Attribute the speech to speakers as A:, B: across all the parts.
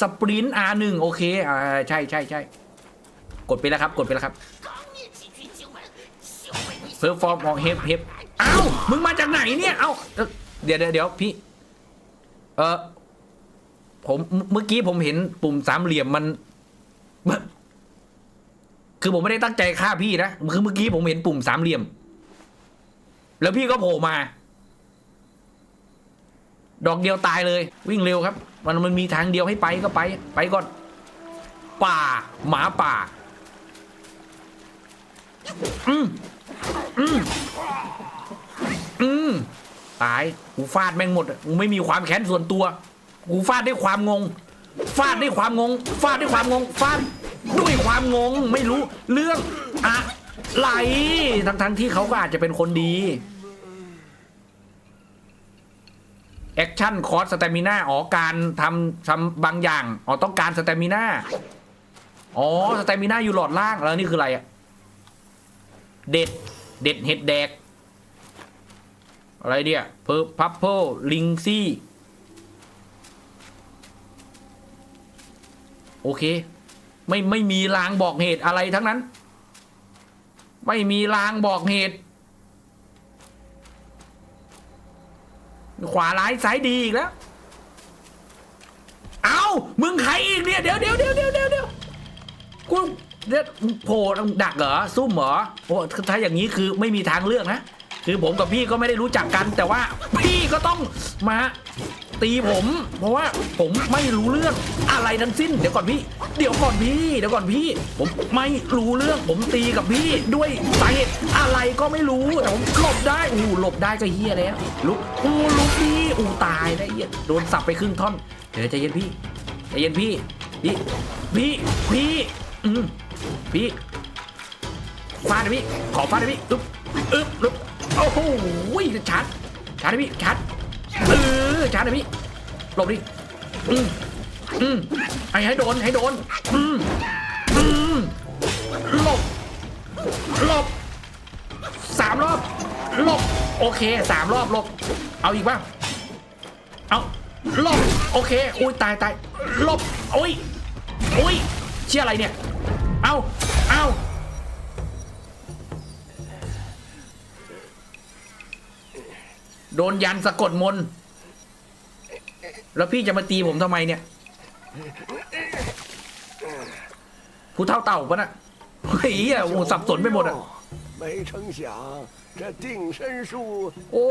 A: สปรินต์ R1 โอเคอ่าใช่ใช่ใช่กดไปแล้วครับ กดไปแล้วครับเพอร์ฟอร์มออกเฮฟเฮฟเอ้ามึงมาจากไหนเนี่ยเอ้าเดี๋ยวเดี๋ยวพี่ เออผมเมื่อกี้ผมเห็นปุ่มสามเหลี่ยมมัน คือผมไม่ได้ตั้งใจฆ่าพี่นะคือเมื่อกี้ผมเห็นปุ่มสามเหลี่ยม แล้วพี่ก็โผล่มา ดอกเดียวตายเลย วิ่งเร็วครับ มันมันมีทางเดียวให้ไปก็ไป ไปก่อน ป่า หมาป่า อืมอืมอืมตาย กูฟาดแม่งหมดอะกูไม่มีความแค้นส่วนตัว กูฟาดด้วยความงง ฟาดด้วยความงง ฟาดด้วยความงง ฟาดด้วยความงง ไม่รู้เรื่องอะไรทั้งทั้งที่เขาก็อาจจะเป็นคนดี แอคชั่นคอร์สสเตมิน่าอ๋อการทำทำบางอย่างอ๋อต้องการสเตมิน่าอ๋อสเตมิน่าอยู่หลอดล่างแล้วนี่คืออะไรอะเด็ดเด็ดเห็ดแดก อะไรเดียเพอร์พับเพิลลิงซี่โอเค ไม่ไม่มีลางบอกเหตุอะไรทั้งนั้น ไม่มีลางบอกเหตุ ขวาร้ายซ้ายดีอีกแล้ว เอามึงใครอีกเนี่ยเดี๋ยวเดี๋ยวเดี๋ยวเดี๋ยวเดี๋ยวเดี๋ยวกูเดี๋ยวโผล่ดักเหรอซุ่มเหรอโอ้ถ้าอย่างนี้คือไม่มีทางเลือกนะ คือผมกับพี่ก็ไม่ได้รู้จักกัน แต่ว่าพี่ก็ต้องมาตีผม เพราะว่าผมไม่รู้เรื่อง อะไรทั้งสิ้น เดี๋ยวก่อนพี่ เดี๋ยวก่อนพี่ เดี๋ยวก่อนพี่ ผมไม่รู้เรื่อง ผมตีกับพี่ด้วยสาเหตุอะไรก็ไม่รู้ แต่ผมหลบได้อู้หลบได้ก็เฮียแล้วลุกอู้ลุกพี่อู้ตายได้เฮียโดนสับไปครึ่งท่อน เดี๋ยวใจเย็นพี่ ใจเย็นพี่ พี่ พี่ พี่ อืมพี่ฟาดนะพี่ ขอฟาดนะพี่อึ๊บอึ๊บอึ๊บโอ้โหชัดชัดนะพี่ชัดเออชัดนะพี่ หลบดิอืม อืมให้ให้โดนให้โดน อืมอืมหลบหลบสามรอบหลบโอเคสามรอบหลบเอาอีกป่ะเอาหลบโอเคอุ้ยตายตายหลบโอ้ยโอ้ยเชี่ยอะไรเนี่ย เอาเอาโดนยันสะกดมน แล้วพี่จะมาตีผมทำไมเนี่ย ผู้เท่าเต่าปะน่ะเฮ้ยอ่ะโอ้สับสนไปหมดอ่ะ
B: 没成想这定身术
A: โอ้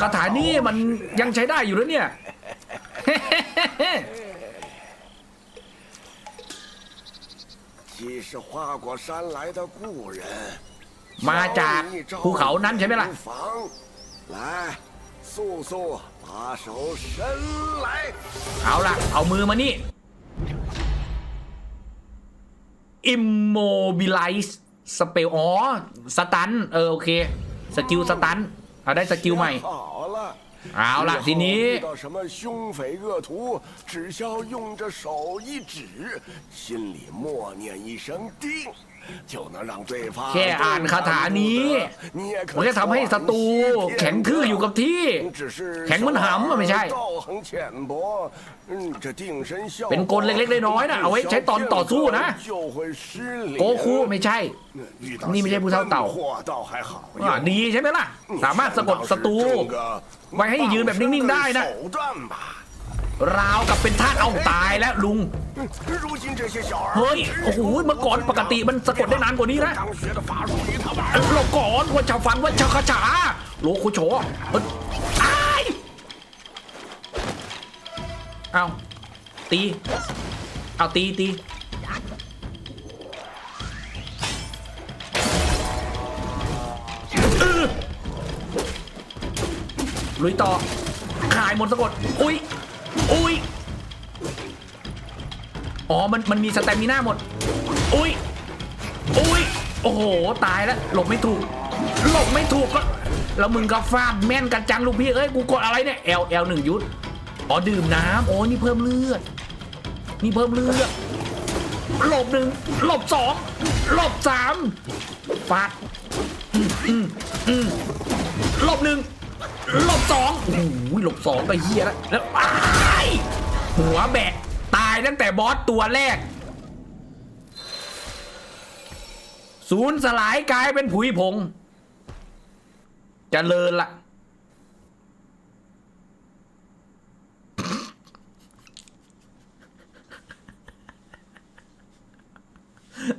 A: คาถานี่มันยังใช้ได้อยู่แล้วเนี่ย
B: 既是花果山来的故人，
A: มาจากภูเขานั้นใช่ไหมล่ะ
B: 房，来，速速把手伸来。
A: เอาล่ะ เอามือมานี่ immobilize spell อ๋อ สตัน เออ โอเค สกิลสตัน เอาได้สกิลใหม่
B: 好了。
A: เอาล่ะ ทีนี้
B: 以后遇到什么凶匪恶徒，只需要用着手一指，心里默念一声“定”，就能让对方
A: แค่อ่านคาถานี้มันแค่ทำให้ศัตรูแข็งทื่ออยู่กับที่ แข็งมันหำมันไม่ใช่ เป็นกลเล็กๆน้อยๆนะเอาไว้ใช้ตอนต่อสู้นะ โกคูไม่ใช่ นี่ไม่ใช่ผู้เท่าเต่าดีใช่ไหมล่ะ สามารถสะกดศัตรูไว้ให้ยืนแบบนิ่งๆได้นะ ราวกับเป็นทาสเอาตายแล้วลุง เฮ้ย โอ้โห เมื่อก่อนปกติมันสะกดได้นานกว่านี้นะเราก่อนว่าชาวฟังว่าชาวคาฉาโลคุโฉไอ้เอาตี เอาตีตีลุยต่อขายหมดสะกด อุ้ย อ๋อ มันมันมีสแตมิน่าหมด อุ้ย อุ้ย โอ้โห ตายแล้ว หลบไม่ถูก หลบไม่ถูกก็ แล้วมึงก็ฟาดแม่นกันจังลูกพี่ เอ้ย กูกดอะไรเนี่ย L L หนึ่งยุทธอ๋อ ดื่มน้ำโอ้นี่เพิ่มเลือด นี่เพิ่มเลือด หลบหนึ่ง หลบสอง หลบสามฟาดอืมอืมอืมหลบหนึ่ง หลบสองโอ้โหหลบสองก็เฮียแล้ว แล้วหัวแบะายตั้งแต่บอสตัวแรก ศูนย์สลายกลายเป็นผุยผงเจะเลินละ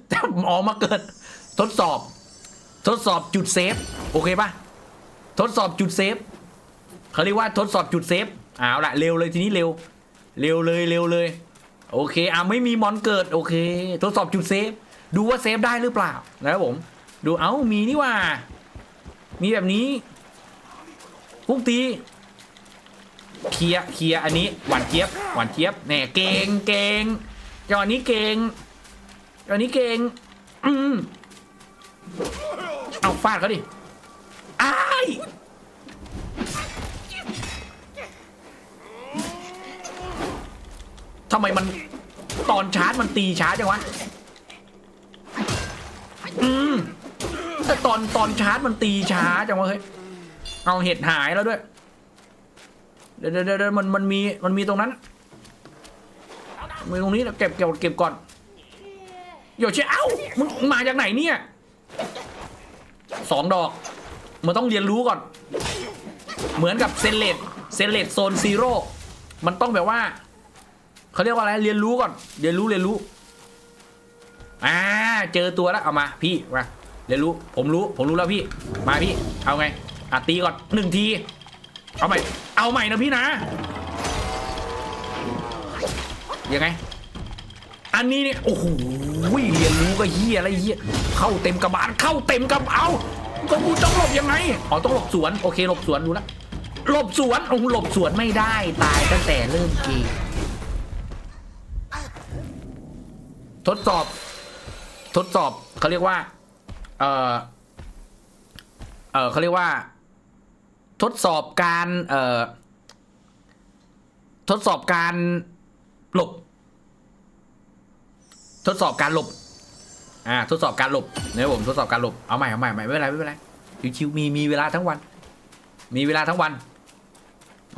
A: แต่ออกมาเกิด ทดสอบ ทดสอบจุดเซฟ โอเคปะทดสอบจุดเซฟเขาเรียกว่าทดสอบจุดเซฟเอาละเร็วเลยทีนี้เร็ว เร็วเลยเร็วเลย โอเคอะไม่มีมอนเกิดโอเค ทดสอบจุดเซฟ ดูว่าเซฟได้หรือเปล่านะครับผม ดูเอ้ามีนี่ว่า มีแบบนี้พุกตีเคลียร์เคลียร์อันนี้หวานเจี๊ยบหวานเจี๊ยบแหน่เก่งเก่งจังหวะนี้เก่งจังหวะนี้เก่งอืมเอาฟาดเขาดิ ทำไมมันตอนชาร์จมันตีช้าจังวะอืมแต่ตอนตอนชาร์จมันตีช้าจังวะเฮ้ยเอาเห็ดหายแล้วด้วย เดี๋ยวเดี๋ยวเดี๋ยวมันมันมีมันมีตรงนั้นมีตรงนี้นะเก็บเก็บเก็บก่อนโยเชเอ้ามึงมาจากไหนเนี่ยสองดอกมันต้องเรียนรู้ก่อน เหมือนกับเซเลตเซเลตโซนซีโร่มันต้องแบบว่า เขาเรียกว่าอะไรเรียนรู้ก่อน เรียนรู้เรียนรู้อ่าเจอตัวแล้วเอามาพี่มาเรียนรู้ผมรู้ผมรู้แล้วพี่ มาพี่ เอาไงอะตีก่อนหนึ่งทีเอาใหม่ เอาใหม่นะพี่นะยังไง อันนี้เนี่ยโอ้โหเรียนรู้ก็เฮียอะไรเฮียเข้าเต็มกระบาลเข้าเต็มกระเอาก็กูต้องหลบยังไงอ๋อต้องหลบสวนโอเคหลบสวนดูล้วหลบสวนโอ้หหลบสวนไม่ได้ตายตั้งแต่เริ่มเกม ทดสอบ ทดสอบเขาเรียกว่า เออเออเขาเรียกว่า ทดสอบการ เออทดสอบการหลบ ทดสอบการหลบ อ่า ทดสอบการหลบเนี่ยผมทดสอบการหลบ เอาใหม่เอาใหม่ใหม่ไม่เป็นไรไม่เป็นไรชิวๆมีมีเวลาทั้งวัน มีเวลาทั้งวัน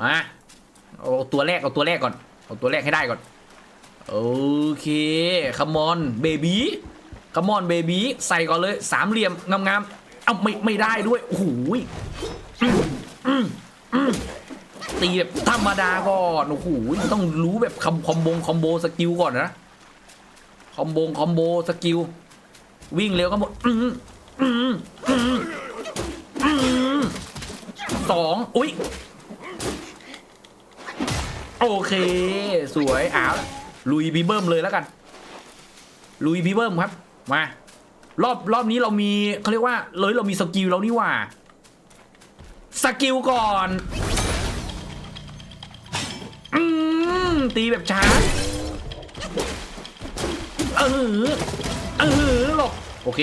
A: มา เอาตัวแรกเอาตัวแรกก่อน เอาตัวแรกให้ได้ก่อน โอเคคมอนเบบี้คมอนเบบี้ใส่ก่อนเลยสามเหลี่ยมงามๆเอาไม่ไม่ได้ด้วยโอ้โหยอืมอืมอืมตีแบบธรรมดาก่อนโอ้โหยต้องรู้แบบคอมคอมโบงคอมโบสกิลก่อนนะคอมโบงคอมโบสกิลวิ่งเร็วก็หมดสองอุ้ยโอเค สวยอ้าว ลุยบีเบิ้มเลยแล้วกัน ลุยบีเบิ้มครับ มารอบรอบนี้เรามีเขาเรียกว่าเลยเรามีสกิลแล้วนี่ว่าสกิลก่อนอืมตีแบบช้าเออเออหลบโอเค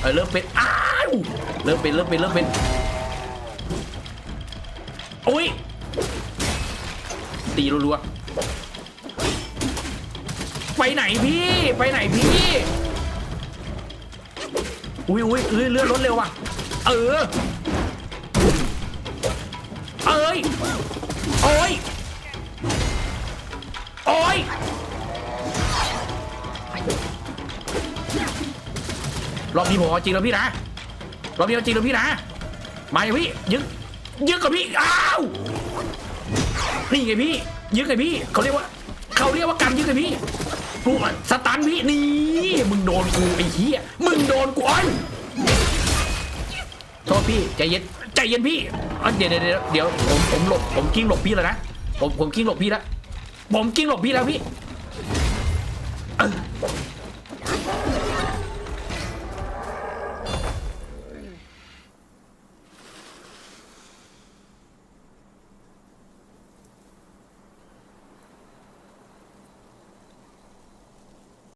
A: เออเริ่มเป็นอ้าวเริ่มเป็นเริ่มเป็นเริ่มเป็นโอ้ยตีรัวๆ ไปไหนพี่ ไปไหนพี่ อุ้ยอุ้ยเอ้ยเลื่อนรถเร็วว่ะ เออ เอ้ย โอ้ย โอ้ย รอบนี้ผมเอาจริงแล้วพี่นะ รอบนี้เอาจริงแล้วพี่นะ มาอย่าพี่ ยึกยึกกับพี่ อ้าว นี่ไงพี่ ยึกไงพี่ เขาเรียกว่า เขาเรียกว่าการยึกไงพี่ กูสตันพี่นี่มึงโดนกูไอ้เหี้ยมึงโดนกูอ้นโทษพี่ใจเย็นใจเย็นพี่เดี๋ยวเดี๋ยวเดี๋ยวเดี๋ยวผมผมหลบผมกิ้งหลบพี่แล้วนะผมผมกิ้งหลบพี่แล้วผมกิ้งหลบพี่แล้วพี่